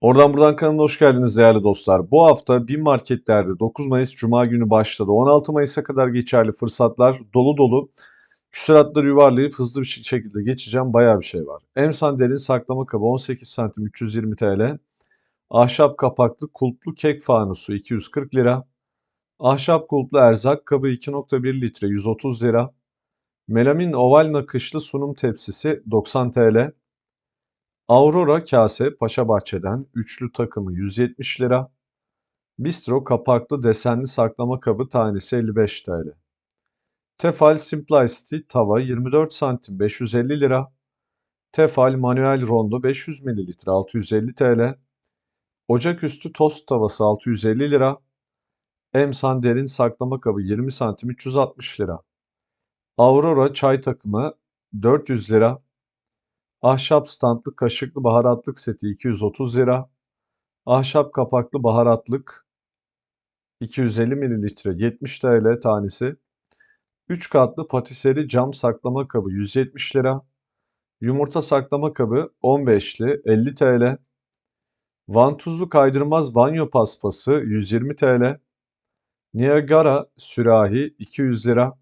Oradan buradan kanalına hoş geldiniz değerli dostlar. Bu hafta bin marketlerde 9 Mayıs Cuma günü başladı. 16 Mayıs'a kadar geçerli fırsatlar dolu dolu. Küsuratları yuvarlayıp hızlı bir şekilde geçeceğim. Bayağı bir şey var. Emsan derin saklama kabı 18 santim 320 TL. Ahşap kapaklı kulplu kek fanusu 240 lira. Ahşap kulplu erzak kabı 2.1 litre 130 lira. Melamin oval nakışlı sunum tepsisi 90 TL. Aurora kase Paşa Bahçe'den üçlü takımı 170 lira. Bistro kapaklı desenli saklama kabı tanesi 55 TL. Tefal Simplicity tava 24 santim 550 lira. Tefal manuel rondo 500 ml 650 TL. Ocaküstü tost tavası 650 lira. Emsan derin saklama kabı 20 santim 360 lira. Aurora çay takımı 400 lira. Ahşap standlı kaşıklı baharatlık seti 230 lira. Ahşap kapaklı baharatlık 250 mililitre 70 TL tanesi. 3 katlı patiseri cam saklama kabı 170 lira. Yumurta saklama kabı 15'li 50 TL. Vantuzlu kaydırmaz banyo paspası 120 TL. Niagara sürahi 200 lira.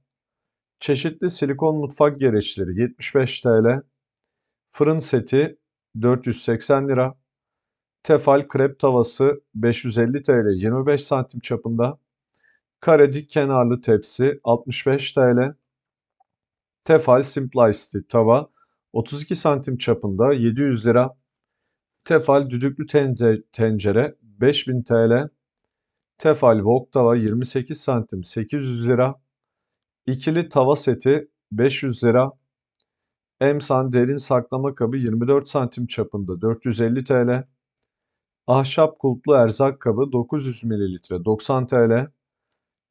Çeşitli silikon mutfak gereçleri 75 TL. Fırın seti 480 lira. Tefal krep tavası 550 TL 25 santim çapında. Kare dik kenarlı tepsi 65 TL. Tefal Simplicity tava 32 santim çapında 700 lira. Tefal düdüklü tencere, tencere 5000 TL. Tefal wok tava 28 santim 800 lira. İkili tava seti 500 lira. Emsan derin saklama kabı 24 santim çapında 450 TL. Ahşap kulplu erzak kabı 900 ml 90 TL.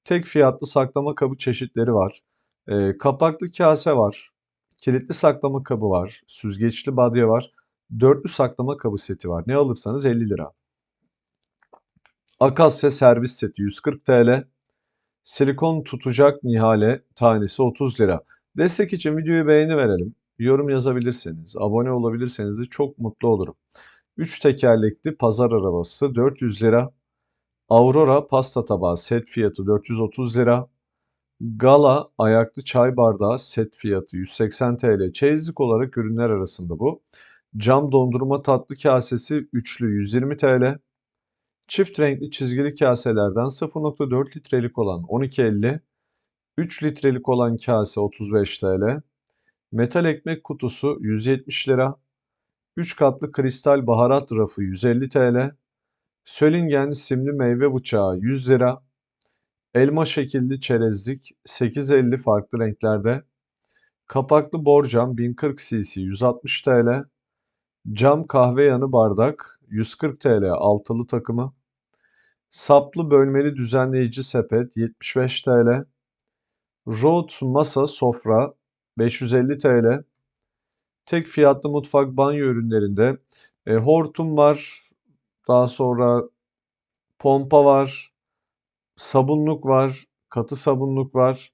Tek fiyatlı saklama kabı çeşitleri var. E, kapaklı kase var. Kilitli saklama kabı var. Süzgeçli badye var. Dörtlü saklama kabı seti var. Ne alırsanız 50 lira. Akasya servis seti 140 TL. Silikon tutacak nihale tanesi 30 lira. Destek için videoyu beğeni verelim. Yorum yazabilirseniz, abone olabilirseniz de çok mutlu olurum. 3 tekerlekli pazar arabası 400 lira. Aurora pasta tabağı set fiyatı 430 lira. Gala ayaklı çay bardağı set fiyatı 180 TL. Çeyizlik olarak ürünler arasında bu. Cam dondurma tatlı kasesi üçlü 120 TL. Çift renkli çizgili kaselerden 0.4 litrelik olan 12.50. 3 litrelik olan kase 35 TL. Metal ekmek kutusu 170 lira. 3 katlı kristal baharat rafı 150 TL. Sölingen simli meyve bıçağı 100 lira. Elma şekilli çerezlik 8.50 farklı renklerde. Kapaklı borcam 1040 cc 160 TL. Cam kahve yanı bardak 140 TL altılı takımı. Saplı bölmeli düzenleyici sepet 75 TL. Rode masa sofra 550 TL. Tek fiyatlı mutfak banyo ürünlerinde e, hortum var. Daha sonra pompa var. Sabunluk var. Katı sabunluk var.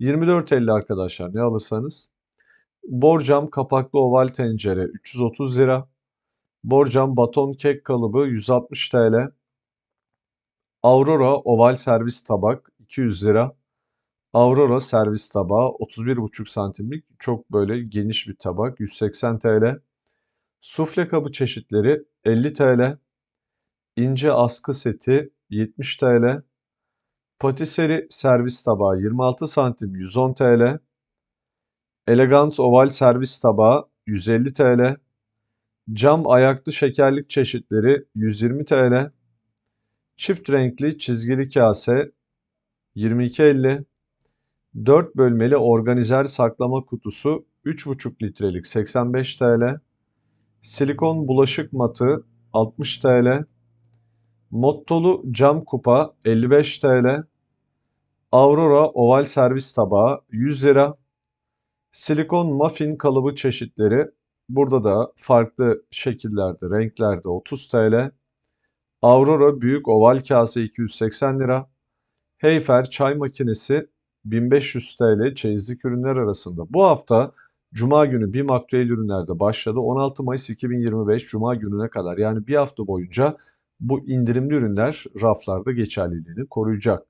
24.50 arkadaşlar ne alırsanız. Borcam kapaklı oval tencere 330 lira. Borcam baton kek kalıbı 160 TL. Aurora oval servis tabak 200 lira. Aurora servis tabağı 31,5 santimlik çok böyle geniş bir tabak 180 TL. Sufle kabı çeşitleri 50 TL. İnce askı seti 70 TL. Patiseri servis tabağı 26 santim 110 TL. Elegant oval servis tabağı 150 TL. Cam ayaklı şekerlik çeşitleri 120 TL. Çift renkli çizgili kase 22.50. 4 bölmeli organizer saklama kutusu 3,5 litrelik 85 TL. Silikon bulaşık matı 60 TL. Mottolu cam kupa 55 TL. Aurora oval servis tabağı 100 lira. Silikon muffin kalıbı çeşitleri burada da farklı şekillerde, renklerde 30 TL. Aurora büyük oval kase 280 lira. Heyfer çay makinesi 1500 TL çeyizlik ürünler arasında. Bu hafta Cuma günü BİM aktüel ürünlerde başladı. 16 Mayıs 2025 Cuma gününe kadar yani bir hafta boyunca bu indirimli ürünler raflarda geçerliliğini koruyacak.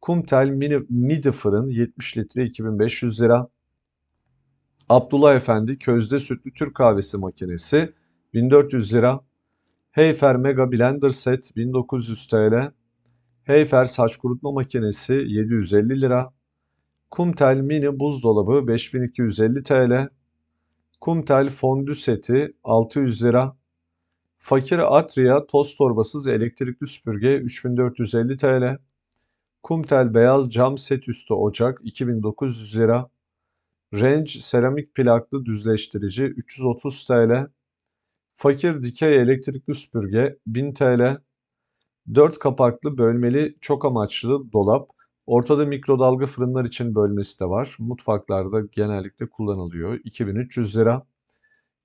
Kumtel mini, midi fırın 70 litre 2500 lira. Abdullah Efendi közde sütlü Türk kahvesi makinesi 1400 lira. Heyfer Mega Blender Set 1900 TL. Heyfer saç kurutma makinesi 750 lira. Kumtel mini buzdolabı 5250 TL. Kumtel fondü seti 600 lira. Fakir Atria toz torbasız elektrikli süpürge 3450 TL. Kumtel beyaz cam set üstü ocak 2900 lira. Range seramik plaklı düzleştirici 330 TL. Fakir dikey elektrikli süpürge 1000 TL. 4 kapaklı bölmeli çok amaçlı dolap. Ortada mikrodalga fırınlar için bölmesi de var. Mutfaklarda genellikle kullanılıyor. 2300 lira.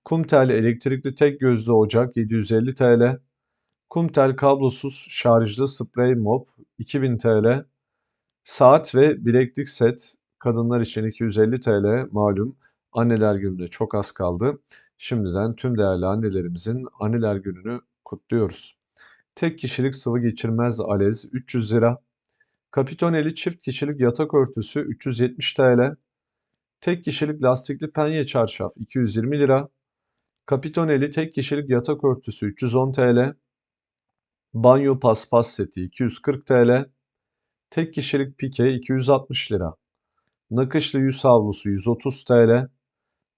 Kumtel elektrikli tek gözlü ocak 750 TL. Kumtel kablosuz şarjlı sprey mop 2000 TL. Saat ve bileklik set kadınlar için 250 TL malum. Anneler gününe çok az kaldı. Şimdiden tüm değerli annelerimizin anneler gününü kutluyoruz. Tek kişilik sıvı geçirmez alez 300 lira. Kapitoneli çift kişilik yatak örtüsü 370 TL. Tek kişilik lastikli penye çarşaf 220 lira. Kapitoneli tek kişilik yatak örtüsü 310 TL. Banyo paspas seti 240 TL. Tek kişilik pike 260 lira. Nakışlı yüz havlusu 130 TL.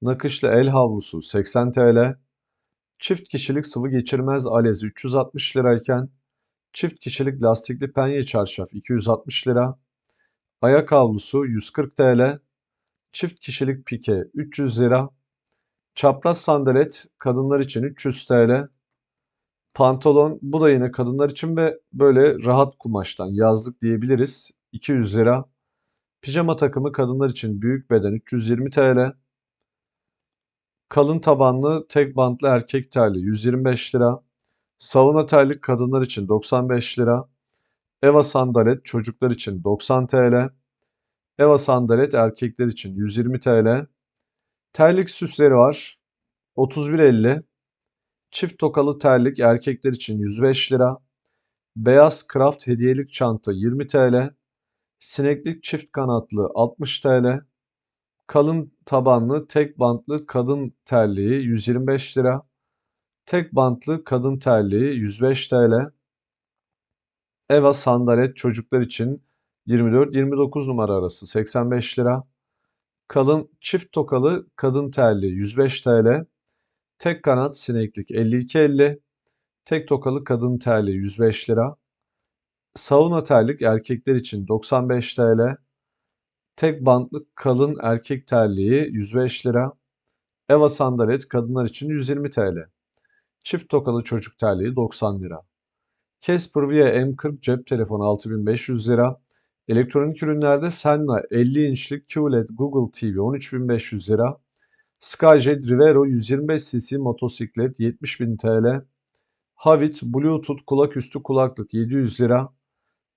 Nakışlı el havlusu 80 TL. Çift kişilik sıvı geçirmez alez 360 lirayken çift kişilik lastikli penye çarşaf 260 lira. Ayak havlusu 140 TL. Çift kişilik pike 300 lira. Çapraz sandalet kadınlar için 300 TL. Pantolon bu da yine kadınlar için ve böyle rahat kumaştan yazlık diyebiliriz. 200 lira. Pijama takımı kadınlar için büyük beden 320 TL. Kalın tabanlı tek bantlı erkek terli 125 lira. Sauna terlik kadınlar için 95 lira. Eva sandalet çocuklar için 90 TL. Eva sandalet erkekler için 120 TL. Terlik süsleri var. 31.50. Çift tokalı terlik erkekler için 105 lira. Beyaz kraft hediyelik çanta 20 TL. Sineklik çift kanatlı 60 TL. Kalın tabanlı tek bantlı kadın terliği 125 lira. Tek bantlı kadın terliği 105 TL. Eva sandalet çocuklar için 24-29 numara arası 85 lira. Kalın çift tokalı kadın terliği 105 TL. Tek kanat sineklik 52.50. Tek tokalı kadın terliği 105 lira. Sauna terlik erkekler için 95 TL. Tek bantlı kalın erkek terliği 105 lira. Eva sandalet kadınlar için 120 TL. Çift tokalı çocuk terliği 90 lira. Casper Via M40 cep telefonu 6500 lira. Elektronik ürünlerde Senna 50 inçlik QLED Google TV 13500 lira. Skyjet Rivero 125 cc motosiklet 70.000 TL. Havit Bluetooth kulaküstü kulaklık 700 lira.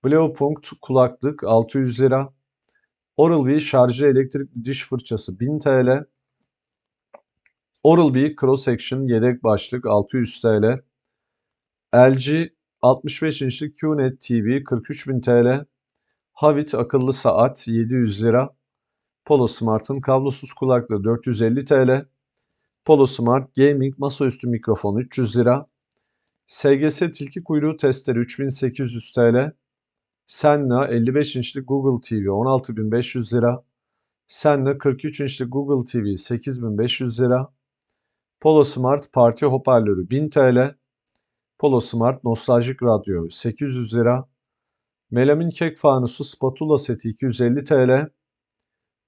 Blaupunkt kulaklık 600 lira. Oral-B şarjı elektrikli diş fırçası 1000 TL. Oral-B Cross Action yedek başlık 600 TL. LG 65 inçlik QNET TV 43.000 TL. Havit akıllı saat 700 lira. Polo Smart'ın kablosuz kulaklığı 450 TL. Polo Smart Gaming masaüstü mikrofon 300 lira. SGS tilki kuyruğu testleri 3800 TL. Senna 55 inçlik Google TV 16500 lira. Senna 43 inçlik Google TV 8500 lira. Polo Smart parti hoparlörü 1000 TL. Polo Smart nostaljik radyo 800 lira. Melamin kek fanusu spatula seti 250 TL.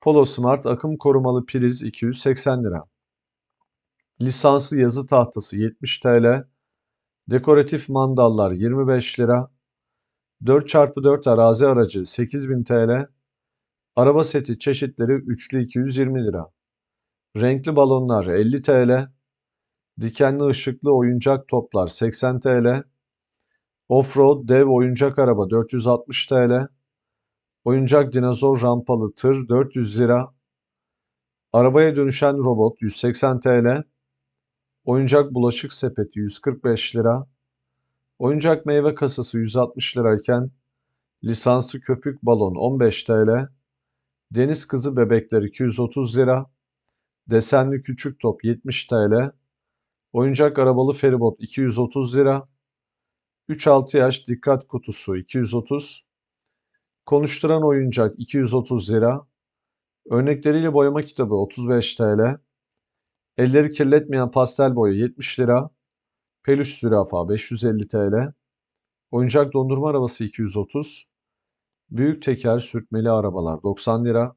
Polo Smart akım korumalı priz 280 lira. Lisanslı yazı tahtası 70 TL. Dekoratif mandallar 25 lira. 4x4 arazi aracı 8000 TL. Araba seti çeşitleri üçlü 220 lira. Renkli balonlar 50 TL. Dikenli ışıklı oyuncak toplar 80 TL. Offroad dev oyuncak araba 460 TL. Oyuncak dinozor rampalı tır 400 lira. Arabaya dönüşen robot 180 TL. Oyuncak bulaşık sepeti 145 lira. Oyuncak meyve kasası 160 lirayken lisanslı köpük balon 15 TL. Deniz kızı bebekler 230 lira. Desenli küçük top 70 TL. Oyuncak arabalı feribot 230 lira. 3-6 yaş dikkat kutusu 230. Konuşturan oyuncak 230 lira. Örnekleriyle boyama kitabı 35 TL. Elleri kirletmeyen pastel boya 70 lira. Peluş zürafa 550 TL. Oyuncak dondurma arabası 230. Büyük teker sürtmeli arabalar 90 lira.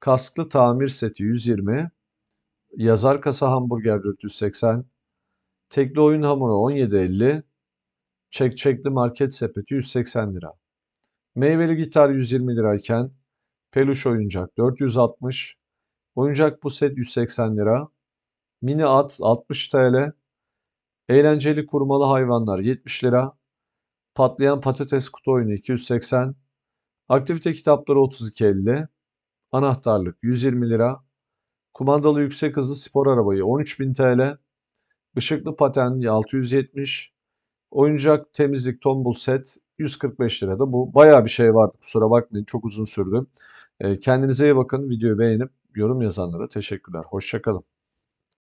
Kasklı tamir seti 120. Yazar kasa hamburger 480. Tekli oyun hamuru 17.50. Çekçekli market sepeti 180 lira. Meyveli gitar 120 lirayken peluş oyuncak 460. Oyuncak bu set 180 lira. Mini at 60 TL. Eğlenceli kurmalı hayvanlar 70 lira. Patlayan patates kutu oyunu 280. Aktivite kitapları 32.50. Anahtarlık 120 lira. Kumandalı yüksek hızlı spor arabayı 13.000 TL. Işıklı paten 670. Oyuncak temizlik tombul set 145 lirada. Bu bayağı bir şey vardı. Kusura bakmayın çok uzun sürdü. Ee, Kendinize iyi bakın. Videoyu beğenip yorum yazanlara teşekkürler. Hoşçakalın.